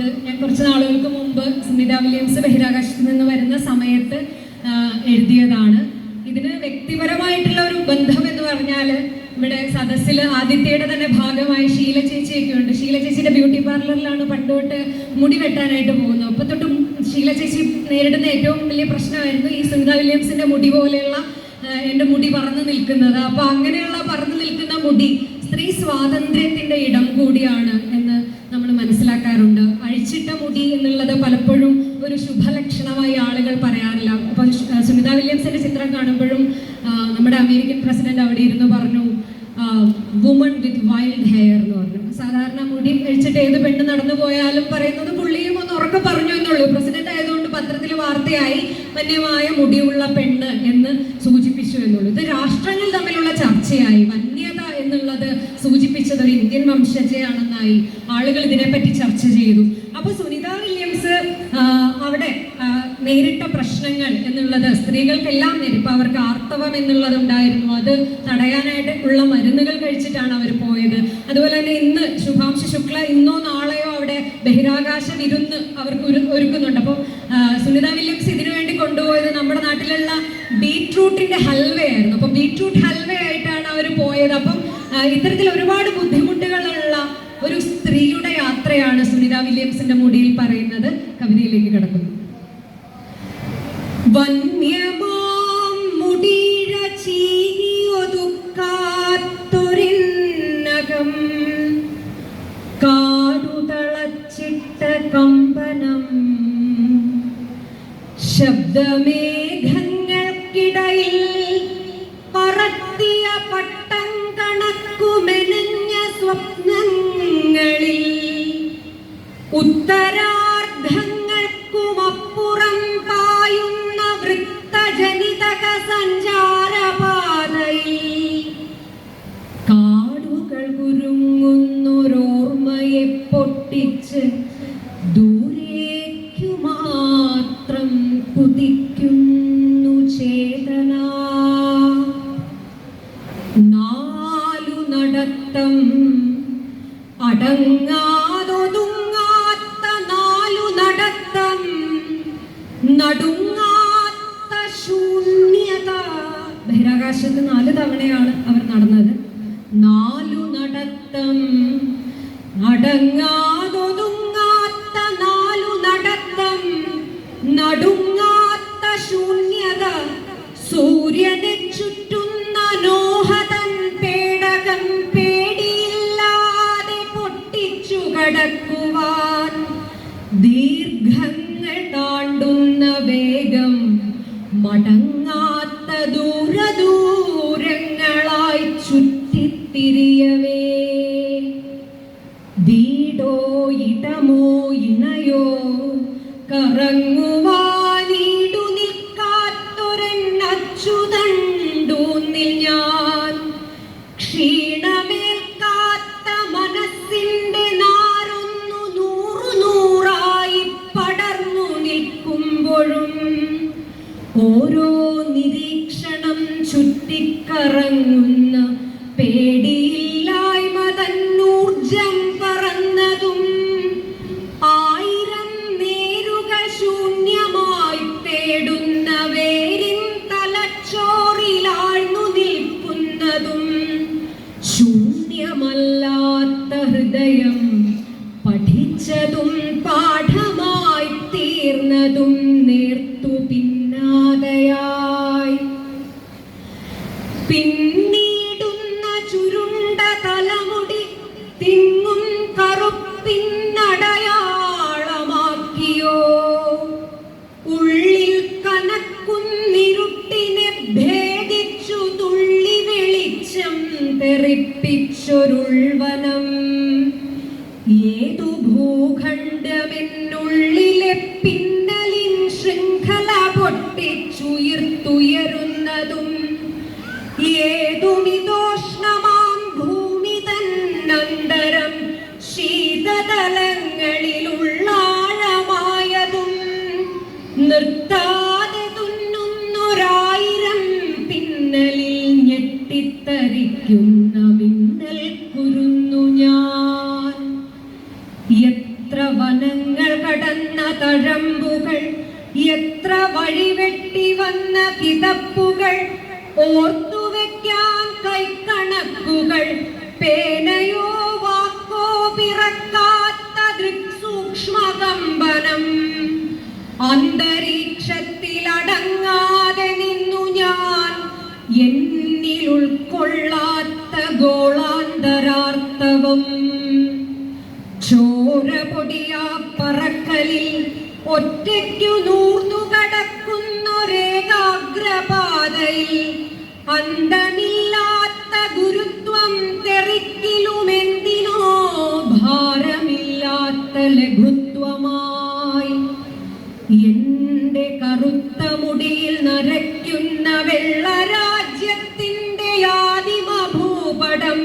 ഇത് ഞാൻ കുറച്ച് നാളുകൾക്ക് മുമ്പ് സ്മിത വില്യംസ് ബഹിരാകാശത്ത് നിന്ന് വരുന്ന സമയത്ത് എഴുതിയതാണ്. ഇതിന് വ്യക്തിപരമായിട്ടുള്ള ഒരു ബന്ധം എന്ന് പറഞ്ഞാൽ ഇവിടെ സദസ്സിൽ ആദിത്യയുടെ തന്നെ ഭാഗമായി ഷീല ചേച്ചിയൊക്കെ ഉണ്ട്. ഷീല ചേച്ചിയുടെ ബ്യൂട്ടി പാർലറിലാണ് പണ്ടോട്ട് മുടി വെട്ടാനായിട്ട് പോകുന്നത്. അപ്പൊ തൊട്ട് ഷീല ചേച്ചി നേരിടുന്ന ഏറ്റവും വലിയ പ്രശ്നമായിരുന്നു ഈ സുനിത വില്യംസിന്റെ മുടി പോലെയുള്ള എന്റെ മുടി പറന്നു നിൽക്കുന്നത്. അപ്പൊ അങ്ങനെയുള്ള പറന്നു നിൽക്കുന്ന മുടി സ്ത്രീ സ്വാതന്ത്ര്യത്തിന്റെ ഇടം കൂടിയാണ് എന്ന് മനസ്സിലാക്കാറുണ്ട്. അഴിച്ചിട്ട മുടി എന്നുള്ളത് പലപ്പോഴും ഒരു ശുഭലക്ഷണമായി ആളുകൾ പറയാറില്ല. അപ്പൊ സുനിത വില്യംസിന്റെ ചിത്രം കാണുമ്പോഴും നമ്മുടെ അമേരിക്കൻ പ്രസിഡന്റ് അവിടെ ഇരുന്ന് പറഞ്ഞു വുമൺ വിത്ത് വൈൽഡ് ഹെയർ എന്ന് പറഞ്ഞു. സാധാരണ മുടി അഴിച്ചിട്ട് ഏത് പെണ്ണ് നടന്നു പോയാലും പറയുന്നത് പുള്ളിയും ഒന്ന് ഉറക്കെ പറഞ്ഞു എന്നുള്ളൂ. പ്രസിഡന്റ് ആയതുകൊണ്ട് പത്രത്തിൽ വാർത്തയായി വന്യമായ മുടിയുള്ള പെണ്ണ് എന്ന് സൂചിപ്പിച്ചു എന്നുള്ളൂ. ഇത് രാഷ്ട്രങ്ങൾ തമ്മിലുള്ള ചർച്ചയായി. വന്യത എന്നുള്ളത് സൂചിപ്പിച്ചത് ഒരു ഇന്ത്യൻ വംശജയാണെന്നായി ആളുകൾ ഇതിനെപ്പറ്റി ചർച്ച ചെയ്തു. അപ്പൊ സുനിത വില്യംസ് അവിടെ നേരിട്ട പ്രശ്നങ്ങൾ എന്നുള്ളത് സ്ത്രീകൾക്കെല്ലാം നേരിപ്പ് അവർക്ക് ആർത്തവം എന്നുള്ളത് ഉണ്ടായിരുന്നു. അത് തടയാനായിട്ട് ഉള്ള മരുന്നുകൾ കഴിച്ചിട്ടാണ് അവർ പോയത്. അതുപോലെ തന്നെ ഇന്ന് ശുഭാംശ ശുക്ല ഇന്നോ നാളെയോ അവിടെ ബഹിരാകാശ വിരുന്ന് അവർക്ക് ഒരുക്കുന്നുണ്ട്. അപ്പോൾ സുനിത വില്യംസ് ഇതിനു വേണ്ടി കൊണ്ടുപോയത് നമ്മുടെ നാട്ടിലുള്ള ബീട്രൂട്ടിന്റെ ഹൽവയായിരുന്നു. അപ്പോൾ ബീട്രൂട്ട് ഹൽവ ആയിട്ടാണ് അവർ പോയത് അപ്പം ആ, ഇത്തരത്തിൽ ഒരുപാട് ബുദ്ധിമുട്ടുകളുള്ള ഒരു സ്ത്രീയുടെ യാത്രയാണ് സുനിത വില്യംസിന്റെ മുടിയിൽ പറയുന്നത്. കവിതയിലേക്ക് കിടക്കുന്നു. കമ്പനം. ശബ്ദമേഘങ്ങൾക്കിടയിൽ പറത്തിയ പട്ടം സ്വപ്നങ്ങളിൽ ഉത്തരാർദ്ധങ്ങൾക്കുമപ്പുറം നാലു നടുങ്ങാത്ത ബഹിരാകാശത്ത് നാല് തവണയാണ് അവർ നടന്നത്. നാലു നടത്തം അടങ്ങാതൊതുങ്ങാത്ത കടക്കുവാൻ ദീർഘങ്ങൾ താണ്ടുന്ന വേഗം മടങ്ങാത്ത ദൂരദൂരങ്ങളായി ചുറ്റിത്തിരിയവേ. വീടോ ഇടമോ ഇണയോ കറങ്ങുവാനീടു ഏതുമിതോഷ്ണമാം ഭൂമി തന്നന്തരം. ശീതതലങ്ങളിലുള്ളാഴമായതും നിർത്താതെ തുന്നുന്നൊരായിരം പിന്നലിൽ ഞെട്ടിത്തരിക്കുന്ന കൈക്കണക്കുകൾ പേനയോ വാക്കോ പിറക്കാത്ത ദൃക്സൂക്ഷ്മകമ്പനം. അന്തരീക്ഷത്തിൽ അടങ്ങാതെ നിന്നു ഞാൻ എന്നിൽ ഉൾക്കൊള്ളാത്ത ഗോളാന്തരാർത്തവം ചോര പൊടിയാ പറക്കലിൽ ഒറ്റയ്ക്കു നൂർന്നു കടക്കുന്നൊരേകാഗ്രപാതയിൽ അന്തമില്ലാത്ത ഗുരുത്വം തെറിക്കിലുമെന്തിനോ ഭാരമില്ലാത്ത ലഘുത്വമായി. എന്റെ കറുത്ത മുടിയിൽ നരയ്ക്കുന്ന വെള്ളരാജ്യത്തിന്റെ ആദിമ ഭൂപടം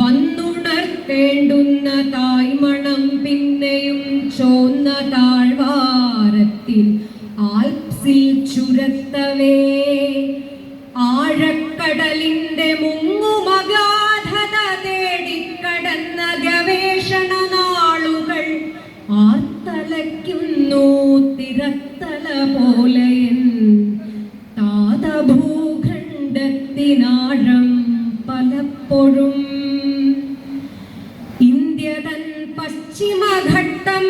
വന്നുണർത്തേണ്ടുന്ന തായ്മണം പിന്നെയും തിരത്തല പോലെയൻ താതഭൂഖണ്ഡത്തിനാഴം പലപ്പോഴും ഇന്ത്യതൻ പശ്ചിമഘട്ടം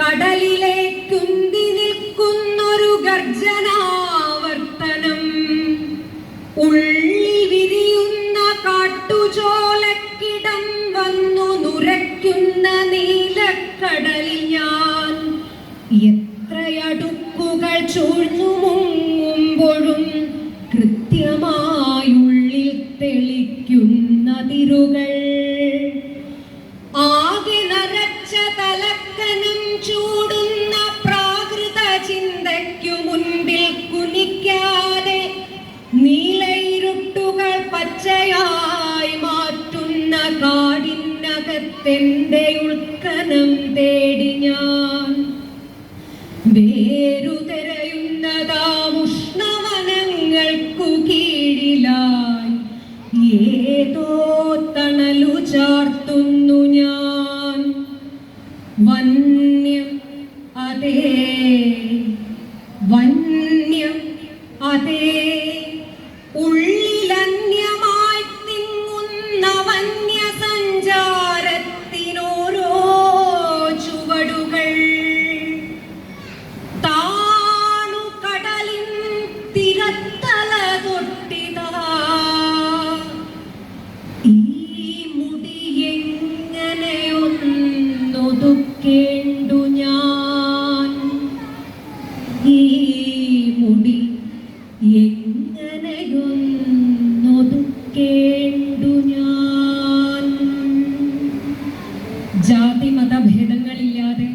കടലിലേക്കുന്തി നിൽക്കുന്നൊരു ഗർജനാവർത്തനം. ഉള്ളിൽ കാട്ടുചോലക്കിടം വന്നു നുരയ്ക്കുന്ന നീലക്കടലിൽ ഞാൻ ചൂഴ്ന്നു മുങ്ങുമ്പോഴും കൃത്യമായുള്ളിൽ തെളിക്കുന്ന തിരുകൾ ആകെ നരച്ച തലക്കനം ചൂടുന്ന പ്രാകൃത ചിന്തയ്ക്കു മുൻപിൽ കുനിക്കാതെ നീലയിരുട്ടുകൾ പച്ചയായി മാറ്റുന്ന കാടിനകത്തെന്റെ ഉൾക്കനം തേടി ഞാൻ അതേ ഉള്ളിലന്യമായി എങ്ങനെയൊന്നൊതുക്കേണ്ടു ഞാൻ. ജാതി മതഭേദങ്ങളില്ലാതെ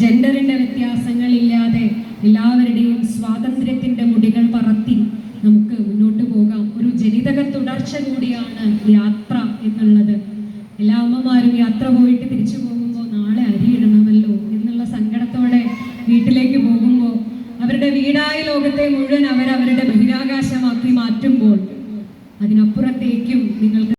ജെൻഡറിന്റെ വ്യത്യാസങ്ങളില്ലാതെ എല്ലാവരുടെയും സ്വാതന്ത്ര്യത്തിന്റെ മുടികൾ പറത്തി നമുക്ക് മുന്നോട്ട് പോകാം. ഒരു ജനിതക തുടർച്ച കൂടിയാണ് യാത്ര എന്നുള്ളത്. എല്ലാ അമ്മമാരും യാത്ര പോയിട്ട് തിരിച്ചു പോകുമ്പോൾ നാളെ അരിയിടണമല്ലോ എന്നുള്ള സങ്കടത്തോടെ വീട്ടിലേക്ക് പോകുമ്പോൾ അവരുടെ വീടായ ലോകത്തെ മുഴുവൻ അവരവരുടെ ബഹിരാകാശമാക്കി മാറ്റുമ്പോൾ അതിനപ്പുറത്തേക്കും നിങ്ങൾക്ക്